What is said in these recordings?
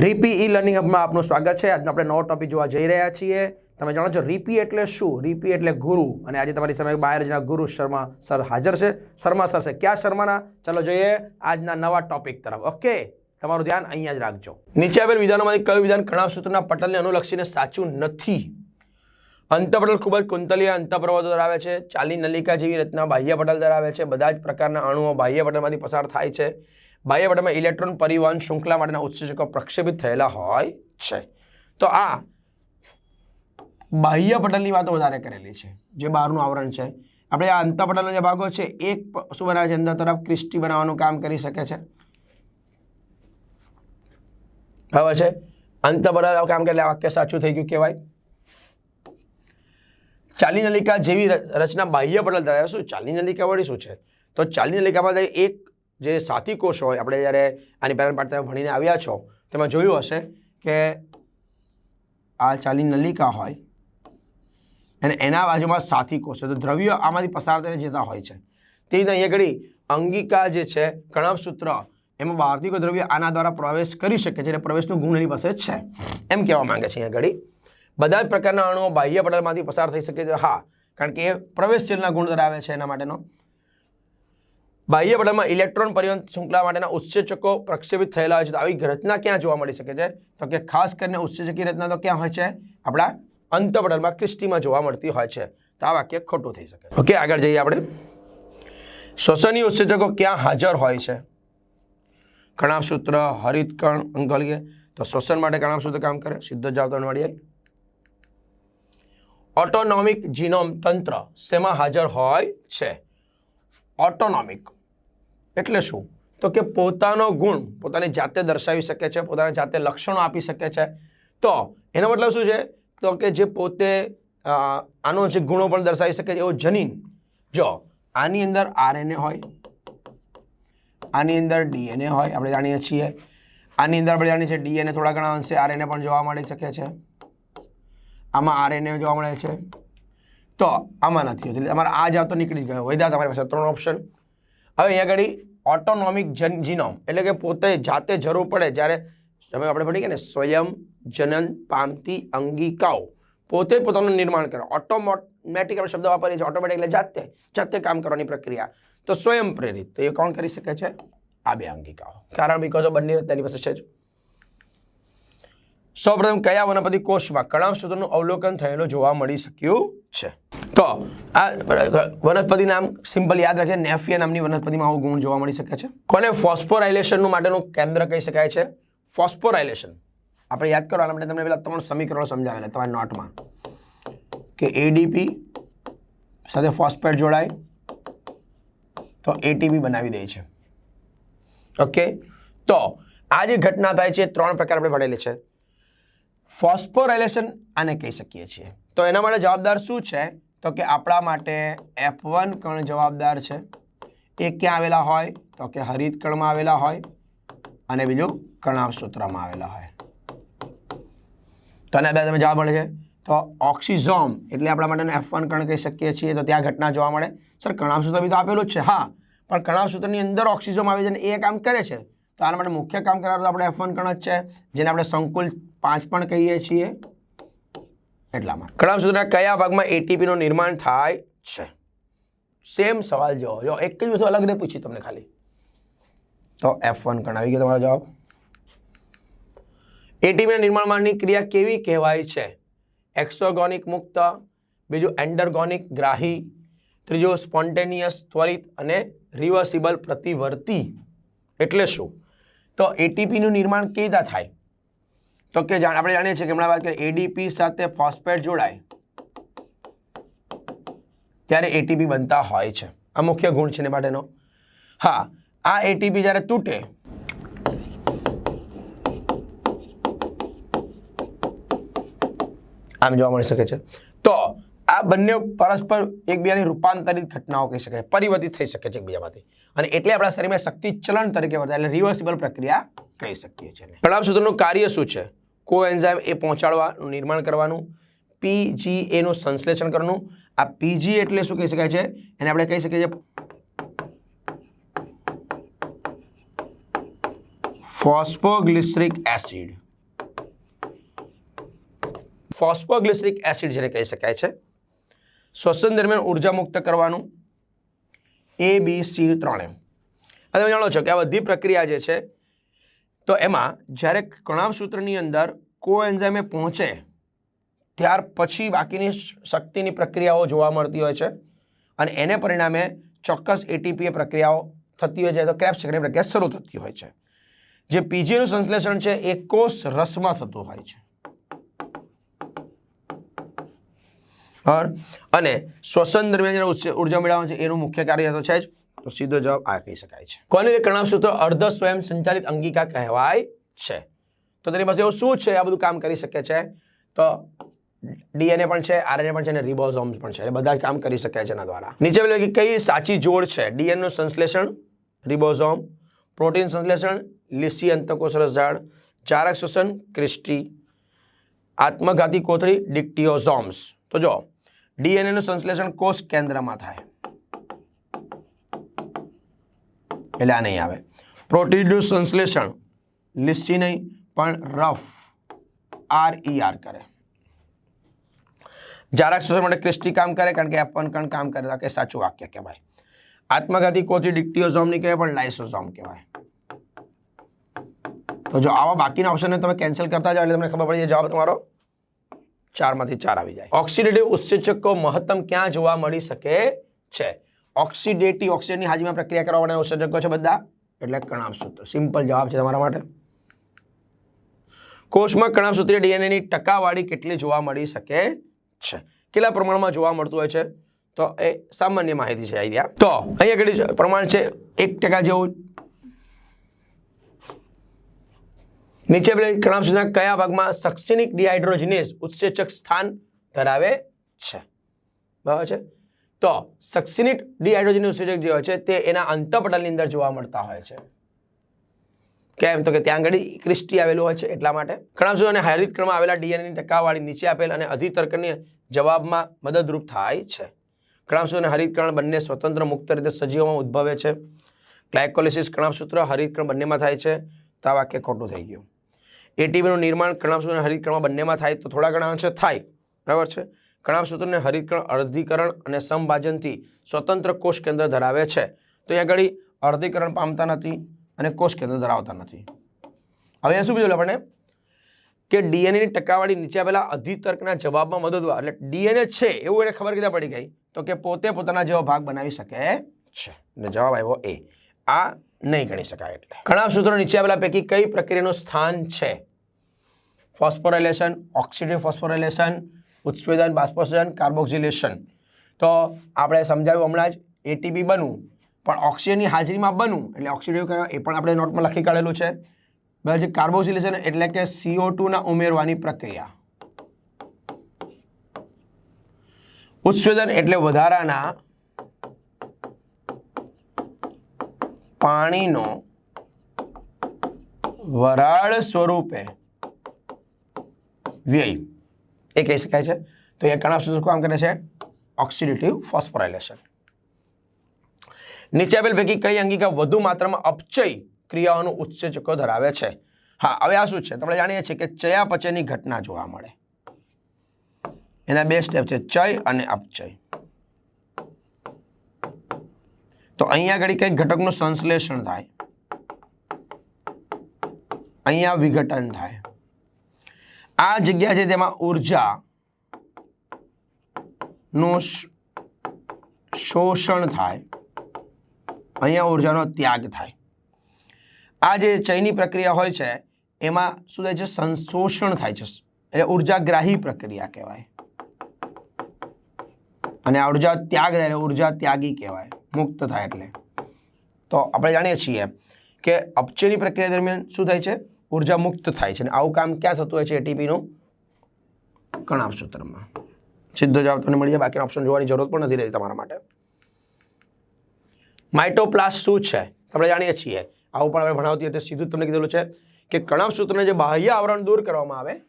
રીપી e learning હબમાં આપનું સ્વાગત છે. આજનો આપણે નવો ટોપિક જોવા જઈ રહ્યા છીએ. તમે જાણો છો રીપી એટલે શું? રીપી એટલે ગુરુ. અને આજે તમારી સામે બહાર જના ગુરુ શર્મા સર હાજર છે. શર્મા સર છે. ક્યાં શર્માના? ચલો જોઈએ આજના નવા ટોપિક તરફ. ઓકે તમારું ધ્યાન અહીંયા જ રાખજો. નીચે આપેલ વિધાનોમાંથી કયું વિધાન કણાવ સૂત્રના પટલને અનુલક્ષીને સાચું નથી? અંતપટલ ખૂબ જ કુંતલીય અંતઃપ્રવાહો ધરાવે છે. ચાલી નલિકા જેવી રચના બાહ્ય પટલ ધરાવે છે. બધા જ પ્રકારના અણુઓ બાહ્ય પટલમાંથી પસાર થાય છે. બાહ્ય પટલમાં ઇલેક્ટ્રોન પરિવહન શૃંખલા માટેના ઉત્સેચકો પ્રક્ષેપિત થયેલા હોય છે. તો આ બાહ્ય પટલની વાતો વધારે કરેલી છે, જે બહારનું આવરણ છે. આપણે આ અંતપટલના જે ભાગો છે, એક શું બનાવે છે, અંદર તરફ ક્રિસ્ટી બનાવવાનું કામ કરી શકે છે. બરાબર છે? અંતપટલ કામ કરેલા વાક્ય સાચું થઈ ગયું કહેવાય. ચાલી નલિકા જેવી રચના બાહ્ય પટલ ધરાવે શું? ચાલી નલિકા વળી શું છે? તો ચાલી નલિકામાં એક જે સાથી કોષ હોય, આપણે જ્યારે આની પહેલાં પાઠ તમે ભણીને આવ્યા છો, તેમાં જોયું હશે કે આ ચાલી નલિકા હોય અને એના બાજુમાં સાથી કોષ તો દ્રવ્ય આમાંથી પસાર થઈને જતા હોય છે. તે રીતે અહીંયા ઘડી અંગિકા જે છે કણવસૂત્ર એમાં બહારથી કોઈ દ્રવ્ય આના દ્વારા પ્રવેશ કરી શકે છે, એટલે પ્રવેશનું ગુણ એની પાસે છે. એમ કહેવા માંગે છે અહીંયા ઘડી બધા જ પ્રકારના અણુઓ બાહ્ય પટલમાંથી પસાર થઈ શકે છે. હા, કારણ કે એ પ્રવેશશીલના ગુણ ધરાવે છે એના માટેનો. બાહ્ય પટલમાં ઇલેક્ટ્રોન પરિવહન શૃંખલા માટેના ઉત્સેચકો પ્રક્ષેપિત થયેલા હોય છે. તો આવી રચના ક્યાં જોવા મળી શકે છે? તો કે ખાસ કરીને ઉત્સેચકી રચના તો ક્યાં હોય છે? આપણા અંતપટલમાં ક્રિસ્ટીમાં જોવા મળતી હોય છે. તો આ વાક્ય ખોટું થઈ શકે ઓકે, આગળ જઈએ આપણે. શ્વસનીય ઉત્સેચકો ક્યાં હાજર હોય છે? કણાવસૂત્ર હરિતકણ, અંગલગે. તો શ્વસન માટે કણાવસૂત્ર કામ કરે? સીધો જવાબ તમને ઓટોનોમિક જીનોમ તંત્ર શેમાં હાજર હોય છે? ઓટોનોમિક એટલે શું? તો કે પોતાનો ગુણ પોતાની જાતે દર્શાવી શકે છે, પોતાના જાતે લક્ષણો આપી શકે છે. તો એનો મતલબ શું છે? તો કે જે પોતે આનુવંશિક ગુણો પણ દર્શાવી શકે છે, એવો જનીન. જો, આની અંદર આરએનએ હોય, આની અંદર ડીએનએ હોય, આપણે જાણીએ છીએ. આની અંદર આપણે જાણીએ છીએ ડીએનએ થોડા ઘણા અંશે આરએનએ પણ જોવા મળી શકે છે. આમાં આરએનએ જોવા મળે છે. તો આમાં નથી હોતું. એટલે તમારે આ જ આવતો નીકળી ગયો. વૈદા તમારી પાસે ત્રણ ઓપ્શન હવે અહીંયા આગળ ઓટોનોમિક જન, જીનોમ એટલે કે પોતે જાતે જરૂર પડે જ્યારે તમે આપણે ભણી ગયા ને સ્વયં જનન પામતી અંગિકાઓ પોતે પોતાનું નિર્માણ કરે. ઓટોમેટિક આપણે શબ્દ વાપરીએ છીએ, ઓટોમેટિક એટલે જાતે જાતે કામ કરવાની પ્રક્રિયા. તો સ્વયં પ્રેરિત, તો એ કોણ કરી શકે છે? આ બે અંગિકાઓ. કારણ બીકોઝ બંને તેની પાસે છે જ. સૌપ્રથમ કયા વનસ્પતિ કોષમાં કણાવસૂત્રનું અવલોકન થયેલું જોવા મળી શક્યું છે? તો આ વનસ્પતિ નામ સિમ્પલ યાદ રાખીએ નેફિયા નામની વનસ્પતિમાં આવો ગુણ જોવા મળી શકે છે. કોને ફોસ્ફોરાઇલેશનનું માટેનું કેન્દ્ર કહી શકાય છે? ફોસ્ફોરાઇલેશન આપણે યાદ કરવાના માટે તમને પેલા ત્રણ સમીકરણો સમજાવેલા તમારી નોટમાં. કે એડીપી સાથે ફોસ્ફેટ જોડાય, તો એટીપી બનાવી દે છે. ઓકે? તો આ જે ઘટના થાય છે, ત્રણ પ્રકાર આપણે ભણેલી છે. ફોસ્ફોરાઇલેશન આને કહી શકીએ છીએ. તો એના માટે જવાબદાર શું છે? તો કે આપણા માટે એફ વન કણ જવાબદાર છે. એ ક્યાં આવેલા હોય? તો કે હરિત કણમાં આવેલા હોય અને બીજું કણાવ સૂત્રમાં આવેલા હોય. તો આના બે તમે જવાબ મળે છે તો ઓક્સિઝોમ એટલે આપણા માટેનું એફ વન કણ કહી શકીએ છીએ. તો ત્યાં ઘટના જોવા મળે. સર કણાવ સૂત્ર બી તો આપેલું જ છે. હા, પણ કણાવ સૂત્રની અંદર ઓક્સિઝોમ આવે છે અને એ કામ કરે છે. તો આના માટે મુખ્ય કામ કરનાર તો આપણે એફ વન કણ જ છે. જેને આપણે સંકુલ પાંચ પણ કહીએ છીએ. એટલામાં. કણાવ સૂત્રના કયા ભાગમાં એટીપીનું નિર્માણ થાય છે? સેમ સવાલ જો જો એક જ વસ્તુ અલગ નહીં પૂછી તમને ખાલી. તો એફ વન આવી ગયો તમારો જવાબ. એટીપીના નિર્માણ માટેની ક્રિયા કેવી કહેવાય છે? એક્સોગોનિક મુક્ત, બીજું એન્ડરગોનિક ગ્રાહી, ત્રીજું સ્પોન્ટેનિયસ ત્વરિત અને રિવર્સિબલ પ્રતિવર્તી. એટલે શું? તો એટીપીનું નિર્માણ કેવી થાય? તો કે આપણે જાણીએ છીએ કે હમણાં વાત કરીએ એડીપી સાથે ફોસ્ફેટ જોડાય ત્યારે એટીપી બનતા હોય છે. આ મુખ્ય ગુણ છે એ માટેનો. હા, આ એટીપી જ્યારે તૂટે, આમ જોવા મળી શકે છે. તો આ બંને પરસ્પર એકબીજાની રૂપાંતરિત ઘટનાઓ કહી શકાય, પરિવર્તિત થઈ શકે છે એકબીજામાંથી. અને એટલે આપણા શરીરમાં શક્તિ ચલણ તરીકે વર્તાય એટલે રિવર્સિબલ પ્રક્રિયા કહી શકીએ છીએ પ્રણામ સૂત્રનું કાર્ય શું છે? કો એન્ઝાઇમ એ પહોંચાડવાનું, નિર્માણ કરવાનું પીજી એનું સંશ્લેષણ કરવાનું. આ પીજી એટલે શું કહી શકાય છે? એને આપણે કહી શકીએ છીએ ફોસ્ફોગ્લિસરિક એસિડ. ફોસ્ફોગ્લિસરિક એસિડ જેને કહી શકાય છે. શ્વસન દરમિયાન ઊર્જા મુક્ત કરવાનું. એ બી સી ત્રણે અને તમે જાણો છો કે આ બધી પ્રક્રિયા જે છે તો એમાં જ્યારે કણાવસૂત્રની અંદર કોએન્ઝાઇમે પહોંચે, ત્યાર પછી બાકીની શક્તિની પ્રક્રિયાઓ જોવા મળતી હોય છે અને એને પરિણામે ચોક્કસ એટીપીએ પ્રક્રિયાઓ થતી હોય છે તો ક્રેપ્સ ચક્રની પ્રક્રિયા શરૂ થતી હોય છે. જે પીજીનું સંશ્લેષણ છે, એ કોષ રસમાં થતું હોય છે. અને શ્વસન દરમિયાન ઊર્જા મેળવવાનું છે, એનું મુખ્ય કાર્ય તો છે જ તો સીધો જવાબ આ કહી શકાય છે. કોને કણાભસૂત્ર અર્ધ સ્વયં સંચાલિત અંગિકા કહેવાય છે? તો તેની પાસે એવું શું છે? આ બધું કામ કરી શકે છે. તો ડીએનએ પણ છે, આરએનએ પણ છે અને રિબોઝોમ્સ પણ છે. એટલે બધા જ કામ કરી શકે છે એના દ્વારા. નીચે પેલું કઈ સાચી જોડ છે? ડીએનનું સંશ્લેષણ રિબોઝોમ પ્રોટીન સંશ્લેષણ લીસી અંતકોષ ઝાડ, ચારક શ્વસન, ક્રિસ્ટી, આત્મઘાતી કોથળી ડિક્ટિયોઝોમ્સ તો જો ડીએનએનું સંશ્લેષણ કોષ કેન્દ્રમાં થાય. એટલે આ નહીં આવે. પ્રોટીનનું સંશ્લેષણ. લીસી નહીં, પણ રફ. આર ઈ આર કરે. જારક શ્વસન માટે ક્રિસ્ટી કામ કરે, કારણ કે એપન કણ કામ કરે. તો કે સાચું વાક્ય કહેવાય. આત્મઘાતી કોથી ડિક્ટિયોઝોમ નહીં કહેવાય, પણ લાઇસોઝોમ કહેવાય. તો જો આવા બાકીના ઓપ્શનને તમે કેન્સલ કરતા જાઓ, એટલે તમને ખબર પડી જાય જવાબ તમારો ચારમાંથી ચાર આવી જાય. ઓક્સિડેટિવ ઉત્સેચકો મહત્તમ ક્યાં જોવા મળી શકે છે? ઓક્સિડેટિવ ઓક્સિજનની હાજરીમાં પ્રક્રિયા કરવા માટે ઉત્સર્જકો છે બધા. એટલે કણાપસૂત્ર સિમ્પલ જવાબ છે તમારા માટે. કોષમાં કણાભસૂત્રીય ડીએનએની ટકાવાળી કેટલી જોવા મળી શકે છે? કેટલા પ્રમાણમાં જોવા મળતું હોય છે? તો એ સામાન્ય માહિતી છે આઈડિયા. તો અહીંયા કેટલી પ્રમાણ છે, એક ટકા જેવું. નીચે પેલા કણાભસૂત્રના કયા ભાગમાં સક્સિનિક ડિહાઇડ્રોજિનેઝ ઉત્સેચક સ્થાન ધરાવે છે? બરાબર છે? તો સક્સિનિટ ડિહાઇડ્રોજિનેઝ સૂચક જે હોય છે, તે એના અંતપટલની અંદર જોવા મળતા હોય છે. કેમ? તો કે ત્યાં આગળ ક્રિસ્ટી આવેલું હોય છે, એટલા માટે. કણાભસૂત્ર અને હરિતકણમાં આવેલા ડીએનએની ટકાવાળી નીચે આપેલ અને અધિતર્કની જવાબમાં મદદરૂપ થાય છે. કણાભસૂત્ર અને હરિતકરણ બંને સ્વતંત્ર મુક્ત રીતે સજીવોમાં ઉદ્ભવે છે. ગ્લાયકોલિસિસ કણાભસૂત્ર હરિતકરણ બંનેમાં થાય છે. તો આ વાક્ય ખોટું થઈ ગયું. એટીપીનું નિર્માણ કણાભસૂત્ર અને હરિતકરણમાં બંનેમાં થાય તો થોડા ઘણા અંશે થાય. બરાબર છે? કણાભસૂત્ર અને હરિતકણ અર્ધીકરણ અને સમભાજનથી સ્વતંત્ર કોષ કેન્દ્ર ધરાવે છે. તો અહીંયા આગળ અર્ધીકરણ પામતા નથી અને કોષ કેન્દ્ર ધરાવતા નથી. હવે અહીંયા શું બીજું આપણે કે ડીએનએની ટકાવાળી નીચે આપેલા અધિતર્કના જવાબમાં મદદ એટલે ડીએનએ છે, એવું એને ખબર કીધા પડી ગઈ. તો કે પોતે પોતાના જેવો ભાગ બનાવી શકે છે. અને જવાબ આવ્યો એ. આ નહીં ગણી શકાય એટલે. ઘણા સૂત્રો નીચે આપેલા પૈકી કઈ પ્રક્રિયાનું સ્થાન છે? ફોસ્ફોરાઇલેશન ઓક્સિડિવ ફોસ્ફોરાઇલેશન ઉત્સ્વેદન બાષ્પોત્સર્જન, કાર્બોક્સિલેશન. તો આપણે સમજાવ્યું હમણાં જ એટીપી બનવું, પણ ઓક્સિજનની હાજરીમાં બનવું, એટલે ઓક્સિડિવ કહેવાય એ પણ આપણે નોટમાં લખી કાઢેલું છે. બરાબર છે? કાર્બોક્સિલેશન એટલે કે સીઓ ટુના ઉમેરવાની પ્રક્રિયા. ઉત્સ્વેદન એટલે વધારાના પાણીનો વરાળ સ્વરૂપે વ્યય. એ કહી શકાય છે. તો એ કણા શું કામ કરે છે? Oxidative phosphorylation. નીચે આપેલ પૈકી કઈ અંગિકા વધુ માત્રામાં અપચય ક્રિયાઓનું ઉત્સેચકો ધરાવે છે? હા, હવે આ શું છે? આપણે જાણીએ છીએ કે ચયાપચયની ઘટના જોવા મળે. એના બે સ્ટેપ છે, ચય અને અપચય. તો અહીંયા આગળ કંઈક ઘટકનું સંશ્લેષણ થાય? અહીંયા વિઘટન થાય. આ જગ્યા છે તેમાં ઊર્જા નું શોષણ થાય. અહીંયા ઉર્જાનો ત્યાગ થાય. આ જે ચયની પ્રક્રિયા હોય છે, એમાં શું થાય છે? સંશોષણ થાય છે. એટલે ઉર્જાગ્રાહી પ્રક્રિયા કહેવાય. અને આ ઊર્જા ત્યાગ થાય એટલે ઊર્જા ત્યાગી કહેવાય. મુક્ત થાય એટલે. તો આપણે જાણીએ છીએ કે અપચયની પ્રક્રિયા દરમિયાન શું થાય છે? ઊર્જા મુક્ત થાય છે. અને આવું કામ ક્યાં થતું હોય છે એટીપીનું કણાભસૂત્રમાં સીધો જવાબ તમને મળી જાય. બાકીના ઓપ્શન જોવાની જરૂર પણ નથી રહેતી તમારા માટે. માઇટોપ્લાસ્ટ શું છે? આપણે જાણીએ છીએ. આવું પણ આપણે ભણાવતી હતી સીધું તમને કીધેલું છે કે કણાભસૂત્રને જે બાહ્ય આવરણ દૂર કરવામાં આવે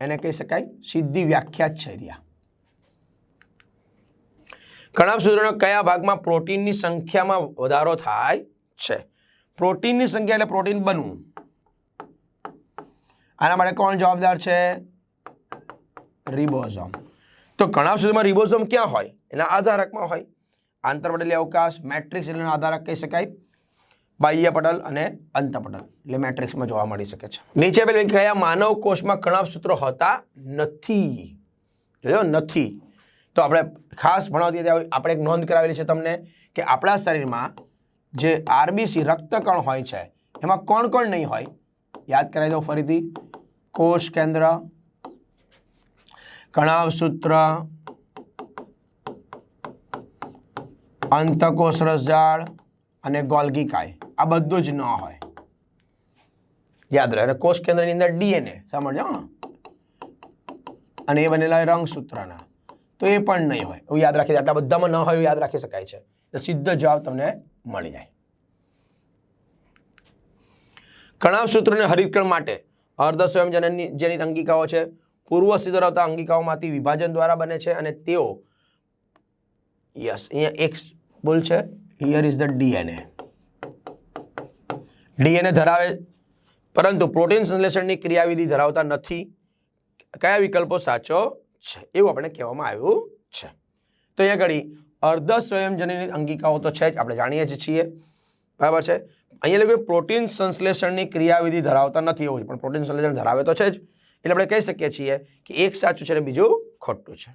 એને કહી શકાય સીધી વ્યાખ્યા જ છે રહ્યા કણાભસૂત્રના કયા ભાગમાં પ્રોટીનની સંખ્યામાં વધારો થાય છે? પ્રોટીનની સંખ્યા એટલે પ્રોટીન બનવું. આના માટે કોણ જવાબદાર છે? રિબોઝોમ તો કણાભસૂત્રમાં રિબોઝોમ ક્યાં હોય? એના આધારકમાં હોય. આંતરપટલીય અવકાશ, મેટ્રિક્સ એટલે આધારક કહી શકાય. બાહ્ય પટલ અને અંતપટલ એટલે મેટ્રિક્સમાં જોવા મળી શકે છે. નીચે પેલું કયા માનવ કોષમાં કણાભસૂત્રો હોતા? નથી. જોયો? નથી. તો આપણે ખાસ ભણાવતી ત્યારે આપણે એક નોંધ કરાવેલી છે તમને કે આપણા શરીરમાં જે આરબીસી રક્તકણ હોય છે, એમાં કોણ કોણ નહીં હોય? યાદ કરાવી દો ફરીથી. કોષ કેન્દ્ર કણાવસૂત્ર અંતકોષ રસજાળ અને ગોલ્ગીકાય. આ બધું જ ન હોય. યાદ રહે. કોષ કેન્દ્રની અંદર ડીએનએ સમજો? અને એ બનેલા હોય રંગસૂત્રના. તો એ પણ નહીં હોય. એવું યાદ રાખી આટલા બધામાં ન હોય એવું યાદ રાખી શકાય છે. તો સીધો જવાબ તમને મળી જાય. કણાવસૂત્રને હરિતકણ માટે અર્ધ સ્વયંજનની જેની અંગિકાઓ છે પૂર્વ ધરાવતા અંગિકાઓમાંથી વિભાજન દ્વારા બને છે અને તેઓ, યસ, અહીંયા એક બોલ છે, here is the DNA. DNA ધરાવે, પરંતુ પ્રોટીન સંશ્લેષણની ક્રિયાવિધિ ધરાવતા નથી. કયા વિકલ્પો સાચો છે? એવું આપણે કહેવામાં આવ્યું છે. તો અહીંયા ઘડી અર્ધ સ્વયંજનની અંગિકાઓ તો છે જ, આપણે જાણીએ જ છીએ. બરાબર છે? અહીંયા લખ્યું પ્રોટીન સંશ્લેષણની ક્રિયાવિધિ ધરાવતા નથી એવું પણ પ્રોટીન સંશ્લેષણ ધરાવે તો છે જ. એટલે આપણે કહી શકીએ છીએ કે એક સાચું છે અને બીજું ખોટું છે.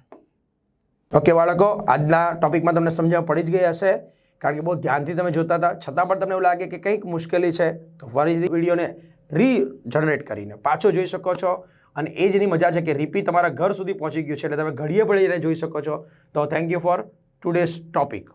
ઓકે બાળકો, આજના ટોપિકમાં તમને સમજણ પડી જ ગઈ હશે, કારણ કે બહુ ધ્યાનથી તમે જોતા હતા. છતાં પણ તમને એવું લાગે કે કંઈક મુશ્કેલી છે, તો ફરીથી વિડીયોને રીજનરેટ કરીને પાછો જોઈ શકો છો. અને એ જેની મજા છે કે રીપી તમારા ઘર સુધી પહોંચી ગયું છે, એટલે તમે ઘડીએ પડીને જોઈ શકો છો. તો thank you for today's topic